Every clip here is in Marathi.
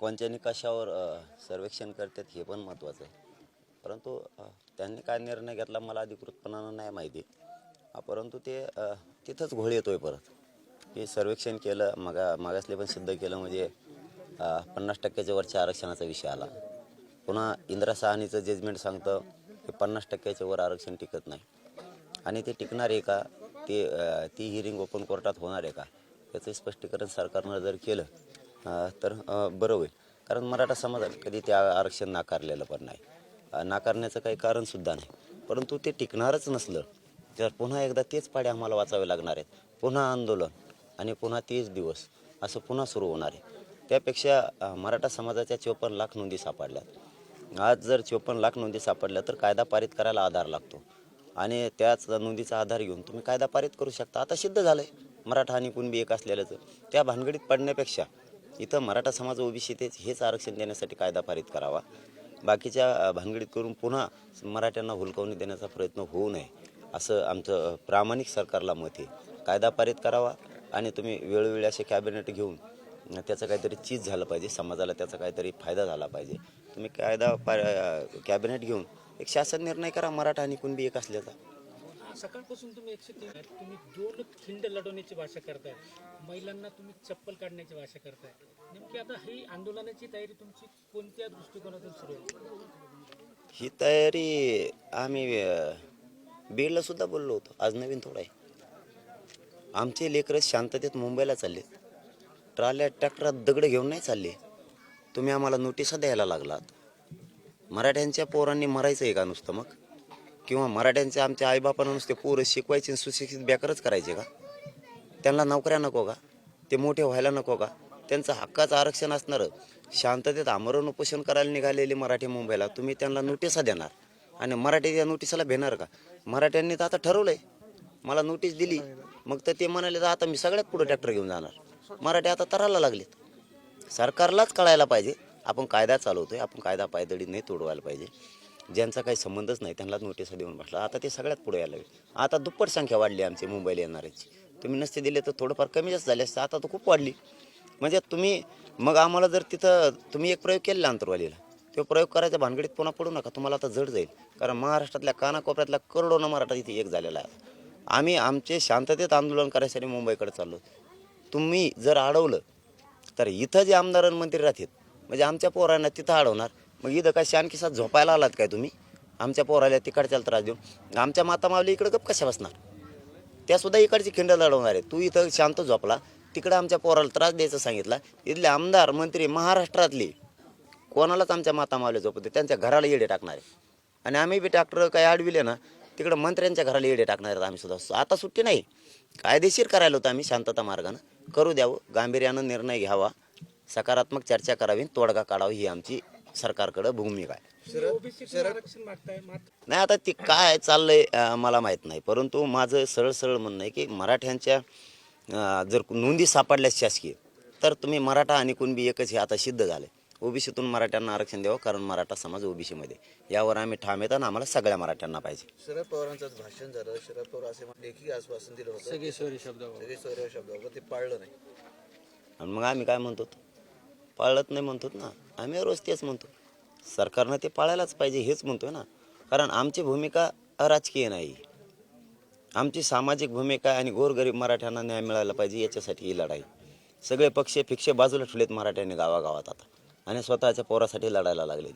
कोणत्या निकषावर अ, सर्वेक्षण करतात हे पण महत्त्वाचं आहे. परंतु अ, त्यांनी काय निर्णय घेतला मला अधिकृतपणानं नाही माहिती. अ, परंतु ते अ, तिथंच घोळ येतोय परत. हे सर्वेक्षण केलं मगा मागासले पण सिद्ध केलं म्हणजे अ, पन्नास टक्क्याच्या वरच्या आरक्षणाचा विषय आला. पुन्हा इंदिरा साहनीचं जजमेंट सांगतं की पन्नास टक्क्याच्या वर आरक्षण टिकत नाही. आणि ते टिकणार आहे का? ते अ, ती हिअरिंग ओपन कोर्टात होणार आहे का? याचं स्पष्टीकरण सरकारनं जर केलं तर बरं होईल. कारण मराठा समाजात कधी ते आरक्षण नाकारलेलं पण नाही. नाकारण्याचं काही कारणसुद्धा नाही. परंतु ते टिकणारच नसलं तर पुन्हा एकदा तेच पाडे आम्हाला वाचावे लागणार आहेत. पुन्हा आंदोलन आणि पुन्हा तेच दिवस असं पुन्हा सुरू होणार आहे. त्यापेक्षा मराठा समाजाच्या चोपन्न लाख नोंदी सापडल्यात. आज जर चोपन्न लाख नोंदी सापडल्या तर कायदा पारित करायला आधार लागतो. आणि त्याच नोंदीचा आधार घेऊन तुम्ही कायदा पारित करू शकता. आता सिद्ध झालं आहे मराठा आणि कुणबी एक असलेलंच त्या भानगडीत पडण्यापेक्षा इथं मराठा समाज ओबीसी हेच आरक्षण देण्यासाठी कायदा पारित करावा. बाकीच्या भानगडीत करून पुन्हा मराठ्यांना हुलकावणी देण्याचा प्रयत्न होऊ नये असं आमचं प्रामाणिक सरकारला मत आहे. कायदा पारित करावा आणि तुम्ही वेळोवेळी असे कॅबिनेट घेऊन त्याचं काहीतरी चीज झालं पाहिजे समाजाला त्याचा काहीतरी फायदा झाला पाहिजे. तुम्ही कायदा पा कॅबिनेट घेऊन एक शासन निर्णय करा मराठा आणि कुणबी एक असल्याचा. सकाळपासून तुम्ही एकशे तीन तुम्ही दोन खिंड लढवण्याची भाषा करताय. महिलांना तुम्ही चप्पल काढण्याची भाषा करताय. नेमकी आता ही आंदोलनाची तयारी तुमची कोणत्या दृष्टिकोनातून सुरू आहे? ही तयारी आम्ही बीडला सुद्धा बोललो होतो. आज नवीन थोडा आहे. आमचे लेकरं शांततेत मुंबईला चालले. ट्राल्या ट्रॅक्टरात दगड घेऊन नाही चालले. तुम्ही आम्हाला नोटिसा द्यायला लागलात. मराठ्यांच्या पोरांनी मरायचं आहे का नुसतं मग? किंवा मराठ्यांचे आमच्या आईबापांना नुसते पोरं शिकवायचे आणि सुशिक्षित बेकारच करायचे का? त्यांना नोकऱ्या नको का? ते मोठे व्हायला नको का? त्यांचं हक्काचं आरक्षण असणारं. शांततेत आमरण उपोषण करायला निघालेले मराठी मुंबईला तुम्ही त्यांना नोटिसा देणार. आणि मराठी त्या नोटिसाला भेणार का? मराठ्यांनी तर आता ठरवलंय. मला नोटीस दिली. मग तर ते म्हणाले तर आता मी सगळ्यात पुढे ट्रॅक्टर घेऊन जाणार. मराठी आता तराला लागलेत. सरकारलाच कळायला पाहिजे. आपण कायदा चालवतोय. आपण कायदा पायदळी नाही तोडवायला पाहिजे. ज्यांचा काही संबंधच नाही त्यांनाच नोटिसा देऊन बसला. आता ते सगळ्यात पुढे यायला आता दुप्पट संख्या वाढली आमची मुंबईला येणाऱ्याची. तुम्ही नसते दिले तर थोडंफार कमी जास्त झाले असते. आता तर खूप वाढली. म्हणजे तुम्ही मग आम्हाला जर तिथं तुम्ही एक प्रयोग केलेला अंतरवालीला. तो प्रयोग करायच्या भानगडीत पुन्हा पडू नका. तुम्हाला आता जड जाईल. कारण महाराष्ट्रातल्या कानाकोपऱ्यातल्या करोडोनं मराठा इथे एक झालेला आहे. आम्ही आमचे शांततेत आंदोलन करायसाठी मुंबईकडे चाललो. तुम्ही जर अडवलं तर इथं जे आमदार आणि मंत्री राहतील म्हणजे आमच्या पोरांना तिथं अडवणार. मग इथं काय शानकिसात झोपायला आलात काय तुम्ही? आमच्या पोराला तिकडच्याला त्रास देऊन. आमच्या माता मावली इकडं गप कशा बसणार? त्या सुद्धा इकडची खिंड लढवणार आहे. तू इथं शांत झोपला. तिकडं आमच्या पोराला त्रास द्यायचं सांगितला. इथले आमदार मंत्री महाराष्ट्रातले कोणालाच आमच्या माता मावल्या झोपते त्यांच्या घराला येडे टाकणार आहे. आणि आम्ही बी ट्रॅक्टर काही अडविले ना तिकडं मंत्र्यांच्या घराला येडे टाकणार आहेत आम्ही सुद्धा. आता सुट्टी नाही. कायदेशीर करायला होतं आम्ही शांतता मार्गानं. करू द्यावं. गांभीर्यानं निर्णय घ्यावा. सकारात्मक चर्चा करावी तोडगा काढावा ही आमची सरकारकडं भूमिका आहे. ओबीसी आरक्षण मागताय मात्र नाही आता ते काय चाललंय मला माहीत नाही. परंतु माझं सरळ सरळ म्हणणं आहे की मराठ्यांच्या जर नोंदी सापडल्या शासकीय तर तुम्ही मराठा आणि कुणबी एकच हे आता सिद्ध झाले. ओबीसीतून मराठ्यांना आरक्षण द्यावं कारण मराठा समाज ओबीसीमध्ये यावर आम्ही ठाम येत आणि आम्हाला सगळ्या मराठ्यांना पाहिजे. शरद पवारांचं भाषण झालं. शरद पवार असे लेखी आश्वासन दिलं होतं. शब्द शब्दावर. ते पाळलं नाही. आणि मग आम्ही काय म्हणतो? पाळत नाही म्हणतो ना. आम्ही रोज तेच म्हणतो. सरकारनं ते पाळायलाच पाहिजे हेच म्हणतोय ना. कारण आमची भूमिका अराजकीय नाही. आमची सामाजिक भूमिका आणि गोरगरीब मराठ्यांना न्याय मिळाला पाहिजे याच्यासाठी ही लढाई. सगळे पक्ष फिक्षे बाजूला ठेवलेत मराठ्यांनी गावागावात आता. आणि स्वतःच्या पोरासाठी लढायला लागले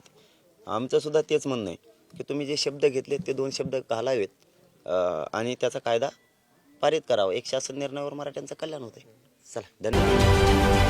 आमचंसुद्धा तेच म्हणणं आहे की तुम्ही जे शब्द घेतले ते दोन शब्द घालावेत. आणि त्याचा कायदा पारित करावा. एक शासन निर्णयावर मराठ्यांचं कल्याण होते चला धन्यवाद.